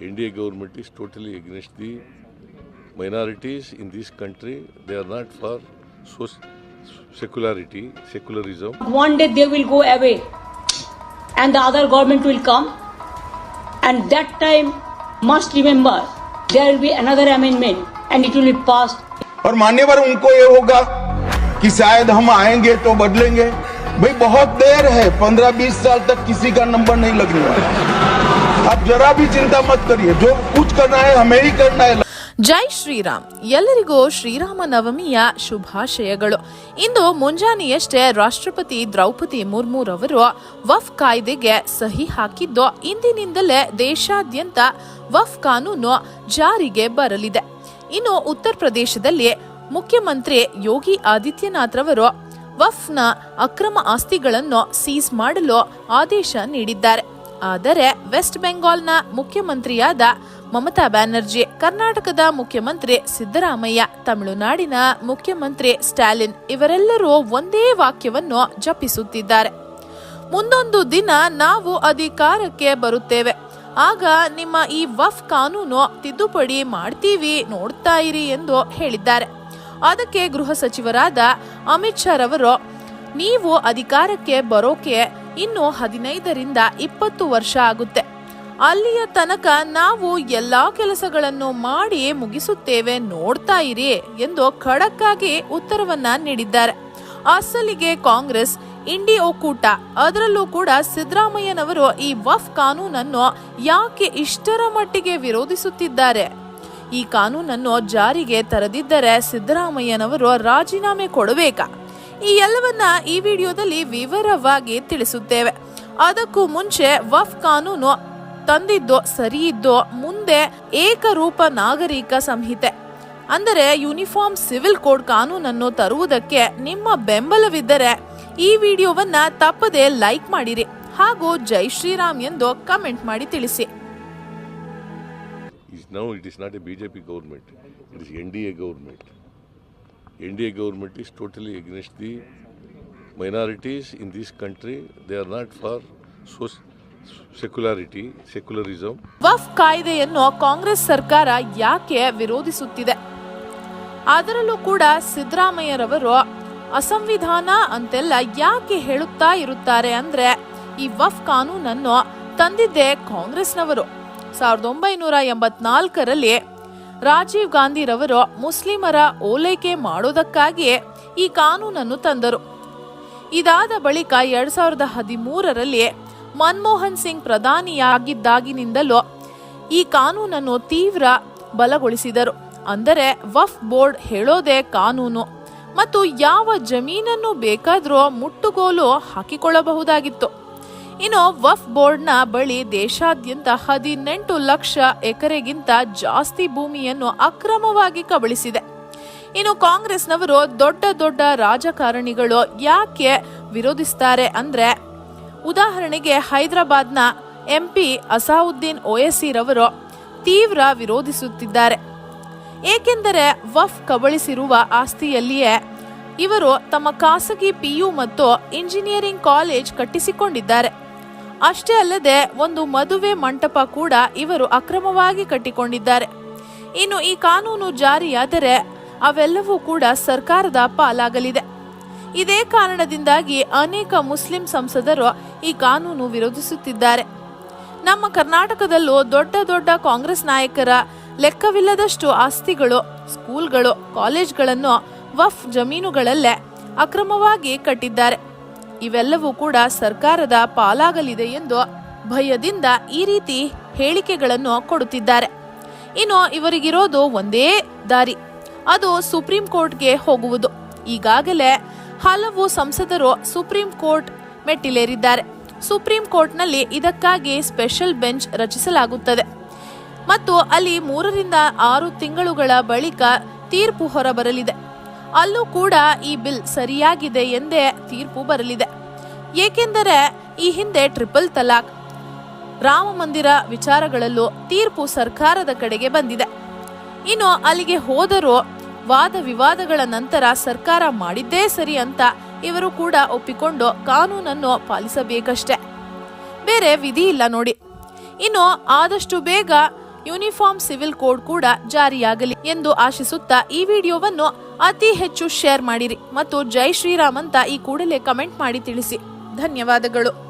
NDA government is totally against the minorities in this country. They are not for soc- secularity, secularism. One day they will go away and the other government will come and that time must remember there will be another amendment and it will be passed और मान्यवर उनको ये होगा कि शायद हम आएँगे तो बदलेंगे भाई बहुत देर है पंद्रह बीस साल तक किसी का नंबर नहीं लगने वाला आप जरा भी चिंता मत करिए जो कुछ करना है हमें ही करना है ಜೈ ಶ್ರೀರಾಮ್ ಎಲ್ಲರಿಗೂ ಶ್ರೀರಾಮ ನವಮಿಯ ಶುಭಾಶಯಗಳು ಇಂದು ಮುಂಜಾನೆಯಷ್ಟೇ ರಾಷ್ಟ್ರಪತಿ ದ್ರೌಪದಿ ಮುರ್ಮುರವರು ವಫ್ ಕಾಯ್ದೆಗೆ ಸಹಿ ಹಾಕಿದ್ದು ಇಂದಿನಿಂದಲೇ ದೇಶಾದ್ಯಂತ ವಫ್ ಕಾನೂನು ಜಾರಿಗೆ ಬರಲಿದೆ ಇನ್ನು ಉತ್ತರ ಪ್ರದೇಶದಲ್ಲಿ ಮುಖ್ಯಮಂತ್ರಿ ಯೋಗಿ ಆದಿತ್ಯನಾಥ್ ರವರು ವಫ್ನ ಅಕ್ರಮ ಆಸ್ತಿಗಳನ್ನು ಸೀಸ್ ಮಾಡಲು ಆದೇಶ ನೀಡಿದ್ದಾರೆ. ಆದರೆ ವೆಸ್ಟ್ ಬೆಂಗಾಲ್ನ ಮುಖ್ಯಮಂತ್ರಿಯಾದ ಮಮತಾ ಬ್ಯಾನರ್ಜಿ, ಕರ್ನಾಟಕದ ಮುಖ್ಯಮಂತ್ರಿ ಸಿದ್ದರಾಮಯ್ಯ, ತಮಿಳುನಾಡಿನ ಮುಖ್ಯಮಂತ್ರಿ ಸ್ಟಾಲಿನ್ ಇವರೆಲ್ಲರೂ ಒಂದೇ ವಾಕ್ಯವನ್ನು ಜಪಿಸುತ್ತಿದ್ದಾರೆ. ಮುಂದೊಂದು ದಿನ ನಾವು ಅಧಿಕಾರಕ್ಕೆ ಬರುತ್ತೇವೆ. ಆಗ ನಿಮ್ಮ ಈ ವಫ್ ಕಾನೂನು ತಿದ್ದುಪಡಿ ಮಾಡ್ತೀವಿ, ನೋಡ್ತಾ ಇರಿ ಎಂದು ಹೇಳಿದ್ದಾರೆ. ಅದಕ್ಕೆ ಗೃಹ ಸಚಿವರಾದ ಅಮಿತ್ ಶಾ ರವರು, ನೀವು ಅಧಿಕಾರಕ್ಕೆ ಬರೋಕೆ ಇನ್ನು ಹದಿನೈದರಿಂದ ಇಪ್ಪತ್ತು ವರ್ಷ ಆಗುತ್ತೆ. ಅಲ್ಲಿಯ ತನಕ ನಾವು ಎಲ್ಲಾ ಕೆಲಸಗಳನ್ನು ಮಾಡಿ ಮುಗಿಸುತ್ತೇವೆ, ನೋಡ್ತಾ ಇರಿ ಎಂದು ಖಡಕ್ ಆಗಿ ಉತ್ತರವನ್ನ ನೀಡಿದ್ದಾರೆ. ಅಸಲಿಗೆ ಕಾಂಗ್ರೆಸ್, ಇಂಡಿ ಒಕ್ಕೂಟ, ಅದರಲ್ಲೂ ಕೂಡ ಸಿದ್ದರಾಮಯ್ಯನವರು ಈ ವಫ್ ಕಾನೂನನ್ನು ಯಾಕೆ ಇಷ್ಟರ ಮಟ್ಟಿಗೆ ವಿರೋಧಿಸುತ್ತಿದ್ದಾರೆ? ಈ ಕಾನೂನನ್ನು ಜಾರಿಗೆ ತರದಿದ್ದರೆ ಸಿದ್ದರಾಮಯ್ಯನವರು ರಾಜೀನಾಮೆ ಕೊಡಬೇಕಾ. ಈ ಎಲ್ಲವನ್ನ ಈ ವಿಡಿಯೋದಲ್ಲಿ ವಿವರವಾಗಿ ತಿಳಿಸುತ್ತೇವೆ. ಅದಕ್ಕೂ ಮುಂಚೆ ವಫ್ ಕಾನೂನು ತಂದಿದ್ದೋ ಸರಿ ಇದ್ದೋ ಮುಂದೆ ಏಕರೂಪ ನಾಗರಿಕ ಸಂಹಿತೆ. ಅಂದರೆ ಯೂನಿಫಾರ್ಮ್ ಸಿವಿಲ್ ಕೋಡ್ ಕಾನೂನನ್ನು ತರುವುದಕ್ಕೆ ನಿಮ್ಮ ಬೆಂಬಲವಿದ್ದರೆ ಈ ವಿಡಿಯೋವನ್ನ ತಪ್ಪದೆ ಲೈಕ್ ಮಾಡಿರಿ ಹಾಗೂ ಜೈ ಶ್ರೀರಾಮ್ ಎಂದು ಕಮೆಂಟ್ ಮಾಡಿ ತಿಳಿಸಿ. Is now it is not a BJP government, it is NDA government. NDA government is totally against the minorities in this country. They are not for social secularity secularism Waqf ಕಾಯ್ದೆಯನ್ನು ಕಾಂಗ್ರೆಸ್ ಸರ್ಕಾರ ಯಾಕೆ ವಿರೋಧಿಸುತ್ತಿದೆ ಅದರಲ್ಲೂ ಕೂಡ ಸಿದ್ದರಾಮಯ್ಯರವರು ಅಸಂವಿಧಾನ ಅಂತೆಲ್ಲ ಯಾಕೆ ಹೇಳುತ್ತಾ ಇರುತ್ತಾರೆ ಅಂದ್ರೆ ಈ ವಫ್ ಕಾನೂನನ್ನು ತಂದಿದ್ದೆ ಕಾಂಗ್ರೆಸ್ನವರು ಸಾವಿರದ ಒಂಬೈನೂರ ಎಂಬತ್ನಾಲ್ಕರಲ್ಲಿ ರಾಜೀವ್ ಗಾಂಧಿರವರು ಮುಸ್ಲಿಮರ ಓಲೈಕೆ ಮಾಡೋದಕ್ಕಾಗಿ ಈ ಕಾನೂನನ್ನು ತಂದರು. ಇದಾದ ಬಳಿಕ ಎರಡ್ ಸಾವಿರದ ಹದಿಮೂರರಲ್ಲಿ ಮನಮೋಹನ್ ಸಿಂಗ್ ಪ್ರಧಾನಿಯಾಗಿದ್ದಾಗಿನಿಂದಲೂ ಈ ಕಾನೂನನ್ನು ತೀವ್ರ ಬಲಗೊಳಿಸಿದರು. ಅಂದರೆ ವಫ್ ಬೋರ್ಡ್ ಹೇಳೋದೇ ಕಾನೂನು ಮತ್ತು ಯಾವ ಜಮೀನನ್ನು ಬೇಕಾದರೂ ಮುಟ್ಟುಗೋಲು ಹಾಕಿಕೊಳ್ಳಬಹುದಾಗಿತ್ತು. ಇನ್ನು ವಫ್ ಬೋರ್ಡ್ನ ಬಳಿ ದೇಶಾದ್ಯಂತ ಹದಿನೆಂಟು ಲಕ್ಷ ಎಕರೆಗಿಂತ ಜಾಸ್ತಿ ಭೂಮಿಯನ್ನು ಅಕ್ರಮವಾಗಿ ಕಬಳಿಸಿದೆ. ಇನ್ನು ಕಾಂಗ್ರೆಸ್ನವರು ದೊಡ್ಡ ದೊಡ್ಡ ರಾಜಕಾರಣಿಗಳು ಯಾಕೆ ವಿರೋಧಿಸ್ತಾರೆ ಅಂದ್ರೆ, ಉದಾಹರಣೆಗೆ ಹೈದರಾಬಾದ್ನ ಎಂಪಿ ಅಸಾವುದ್ದೀನ್ ರವರು ತೀವ್ರ ವಿರೋಧಿಸುತ್ತಿದ್ದಾರೆ. ಏಕೆಂದರೆ ವಫ್ ಕಬಳಿಸಿರುವ ಆಸ್ತಿಯಲ್ಲಿಯೇ ಇವರು ತಮ್ಮ ಖಾಸಗಿ ಪಿಯು ಮತ್ತು ಇಂಜಿನಿಯರಿಂಗ್ ಕಾಲೇಜ್ ಕಟ್ಟಿಸಿಕೊಂಡಿದ್ದಾರೆ. ಅಷ್ಟೇ ಅಲ್ಲದೆ ಒಂದು ಮದುವೆ ಮಂಟಪ ಕೂಡ ಇವರು ಅಕ್ರಮವಾಗಿ ಕಟ್ಟಿಕೊಂಡಿದ್ದಾರೆ. ಇನ್ನು ಈ ಕಾನೂನು ಜಾರಿಯಾದರೆ ಅವೆಲ್ಲವೂ ಕೂಡ ಸರ್ಕಾರದ ಪಾಲಾಗಲಿದೆ. ಇದೇ ಕಾರಣದಿಂದಾಗಿ ಅನೇಕ ಮುಸ್ಲಿಂ ಸಂಸದರು ಈ ಕಾನೂನು ವಿರೋಧಿಸುತ್ತಿದ್ದಾರೆ. ನಮ್ಮ ಕರ್ನಾಟಕದಲ್ಲೂ ದೊಡ್ಡ ದೊಡ್ಡ ಕಾಂಗ್ರೆಸ್ ನಾಯಕರ ಲೆಕ್ಕವಿಲ್ಲದಷ್ಟು ಆಸ್ತಿಗಳು, ಸ್ಕೂಲ್ಗಳು, ಕಾಲೇಜ್ಗಳನ್ನು ವಫ್ ಜಮೀನುಗಳಲ್ಲೇ ಅಕ್ರಮವಾಗಿ ಕಟ್ಟಿದ್ದಾರೆ. ಇವೆಲ್ಲವೂ ಕೂಡ ಸರ್ಕಾರದ ಪಾಲಾಗಲಿದೆ ಎಂದು ಭಯದಿಂದ ಈ ರೀತಿ ಹೇಳಿಕೆಗಳನ್ನು ಕೊಡುತ್ತಿದ್ದಾರೆ. ಇನ್ನು ಇವರಿಗಿರೋದು ಒಂದೇ ದಾರಿ, ಅದು ಸುಪ್ರೀಂ ಕೋರ್ಟ್ಗೆ ಹೋಗುವುದು. ಈಗಾಗಲೇ ಹಲವು ಸಂಸದರು ಸುಪ್ರೀಂ ಕೋರ್ಟ್ ಮೆಟ್ಟಿಲೇರಿದ್ದಾರೆ. ಸುಪ್ರೀಂ ಕೋರ್ಟ್ನಲ್ಲಿ ಇದಕ್ಕಾಗಿ ಸ್ಪೆಷಲ್ ಬೆಂಚ್ ರಚಿಸಲಾಗುತ್ತದೆ. ಮತ್ತು ಅಲ್ಲಿ ಮೂರರಿಂದ ಆರು ತಿಂಗಳುಗಳ ಬಳಿಕ ತೀರ್ಪು ಹೊರಬರಲಿದೆ. ಅಲ್ಲೂ ಕೂಡ ಈ ಬಿಲ್ ಸರಿಯಾಗಿದೆ ಎಂದೇ ತೀರ್ಪು ಬರಲಿದೆ. ಏಕೆಂದರೆ ಈ ಹಿಂದೆ ಟ್ರಿಪಲ್ ತಲಾಕ್ ರಾಮ ಮಂದಿರ ವಿಚಾರಗಳಲ್ಲೂ ತೀರ್ಪು ಸರ್ಕಾರದ ಕಡೆಗೆ ಬಂದಿದೆ. ಇನ್ನು ಅಲ್ಲಿಗೆ ಹೋದರೂ ವಾದ ವಿವಾದಗಳ ನಂತರ ಸರ್ಕಾರ ಮಾಡಿದ್ದೇ ಸರಿ ಅಂತ ಇವರು ಕೂಡ ಒಪ್ಪಿಕೊಂಡು ಕಾನೂನನ್ನು ಪಾಲಿಸಬೇಕಷ್ಟೆ. ಬೇರೆ ವಿಧಿ ಇಲ್ಲ ನೋಡಿ. ಇನ್ನು ಆದಷ್ಟು ಬೇಗ ಯೂನಿಫಾರ್ಮ್ ಸಿವಿಲ್ ಕೋಡ್ ಕೂಡ ಜಾರಿಯಾಗಲಿ ಎಂದು ಆಶಿಸುತ್ತಾ ಈ ವಿಡಿಯೋವನ್ನು ಅತಿ ಹೆಚ್ಚು ಶೇರ್ ಮಾಡಿರಿ ಮತ್ತು ಜೈ ಶ್ರೀರಾಮ್ ಅಂತ ಈ ಕೂಡಲೇ ಕಮೆಂಟ್ ಮಾಡಿ ತಿಳಿಸಿ. ಧನ್ಯವಾದಗಳು.